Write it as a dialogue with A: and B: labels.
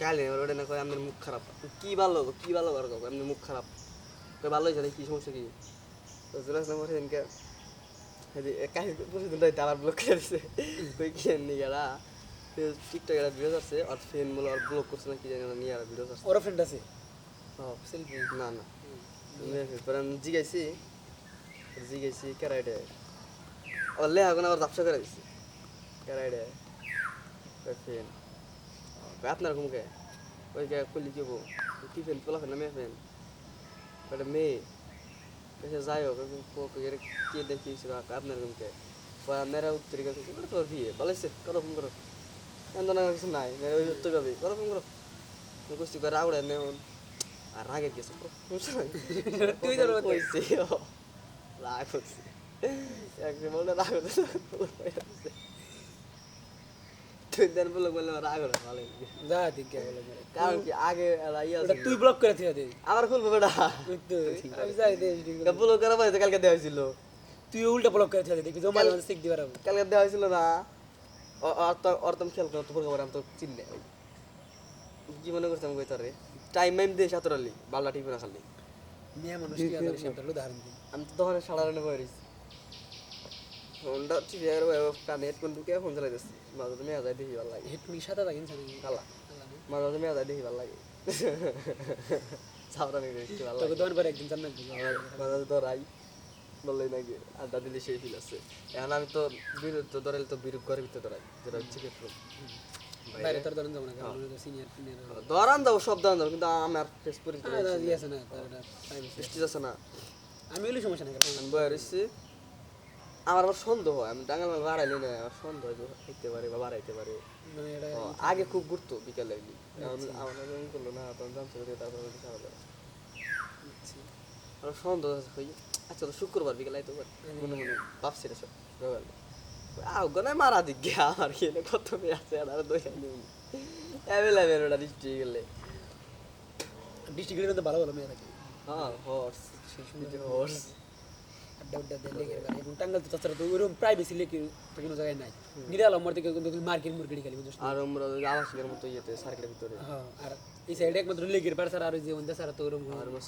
A: এবার ওটা না কয় আপনার মুখ খারাপ। কি ভালো কি ভালো আর কয় আপনার মুখ খারাপ। কয় ভালো হয়েছে কি সমস্যা কি? তো জুলাস নম্বর সেদিনকে কাহিনী প্রতিদিন রাইতে আবার ব্লক করে দিছে। কই কি নি গেলা? টিকটক একটা ভিডিও আছে আর ফ্রেন্ড বলে আর ব্লক করছে না কি জানি না নিয়ে আর ভিডিও আছে
B: ওরা ফ্রেন্ড আছে?
A: হ্যাঁ
B: সেলফি
A: না না। পরে আমি জিগাইছি জিগাইছি কেরাইডে ও লে এখন আবার ব্যবসা করে দিছি। কেরাইডে ফেন আপনার ঘুমকে ওই কে? খুলি বউ কি ফেন পোলা ফেন না মেয়ে ফেন ওটা মেয়ে কেসে যাই হোক কে দেখিয়েছিল আপনার ঘুমকে মেয়েরা উত্তর গেছে। তোর বিয়ে বলেছে করো ফোন করো। এমন না কিছু নাই ওই উত্তর যাবে করো। ফোন করো কুস্তি করে রাউড়ে নেমন আর রাগের গেছে
B: তুই তোর
A: কইছি রাগ হচ্ছে। একদিন বললে রাগ হচ্ছে তুই দেন বলে রাগ হলো ভালো
B: যা দিকে
A: কারণ কি আগে এরা ইয়ে
B: ওটা
A: আছে।
B: তুই ব্লক করে থিয়া দে।
A: আবার খুলবো বেটা।
B: আমি যাই দে
A: বলো করা। পাইছে কালকে দেওয়া হয়েছিল।
B: তুই উল্টা ব্লক করে থিয়া দে দেখবি জমা শিখ দিবার
A: কালকে দেওয়া হয়েছিল না। তো ওর তো খেয়াল করতো তোর খবর আমি তো চিনলে কি মনে টাইম মাইম দিয়ে সাঁতরালি বাল্লা টিপে না খালি
B: মেয়ে মানুষ কি
A: আমি তো তখন বয়ে ফোনটা কানে হেডফোন ঢুকে ফোন চালাই দিচ্ছি মাঝে তো মেয়া যায় দেখি ভালো লাগে।
B: হেড মি সাদা থাকেন জানি
A: কালা মাঝে মেয়া যায় দেখি ভালো লাগে দেখতে ভালো লাগে।
B: পরে একদিন জান্নাত দিব।
A: মাঝে তো রাই বললেই নাকি আড্ডা দিলে সেই ফিল আছে। এখন আমি তো বিরুদ্ধ তো ধরেল তো বিরূপ ঘরের ভিতরে ধরাই। যেটা হচ্ছে ক্ষেত্র
B: বাইরে? তোর ধরেন যাব না সিনিয়র সিনিয়র
A: ধরান দাও সব ধরান। দাও কিন্তু আমার ফেস পরিচয়
B: ইয়ে আছে না
A: আছে। না।
B: আমি হলে সমস্যা নাই
A: আমি আমার আবার সন্দেহ হয় আমি ডাঙ্গাল মাল বাড়াইলে না আমার সন্দেহ খাইতে পারে বা বাড়াইতে পারে।
B: মানে
A: আগে খুব ঘুরতো বিকালে। এখন আমার এরকম করল না তখন জানতে পারি তারপরে সারা আমার সন্দেহ আছে কই আচ্ছা তো শুক্রবার বিকালে আইতে পারে। মনে মনে ভাবছি রে সব মারা দিক গিয়া আমার কি এনে কত মেয়ে আছে আর আর দই আনি অ্যাভেলেবেল ওটা ডিস্ট্রিক্ট গেলে।
B: ডিস্ট্রিক্টের মধ্যে ভালো ভালো মেয়ে থাকে
A: হ্যাঁ হর্স হর্স
B: আড্ডা উড্ডা দিয়ে লেগে গেলে এবং টাঙ্গাল তো তাছাড়া তো ওইরকম প্রাইভেসি লেগে কোনো জায়গায় নাই গিরাল আমার থেকে মার্কেট মুরগি খালি
A: আর আমরা আবাসিকের মতো ইয়েতে ভিতরে
B: হ্যাঁ আর এই সাইডে একমাত্র লেগের পার স্যার আর ওই ছাড়া তো ওরকম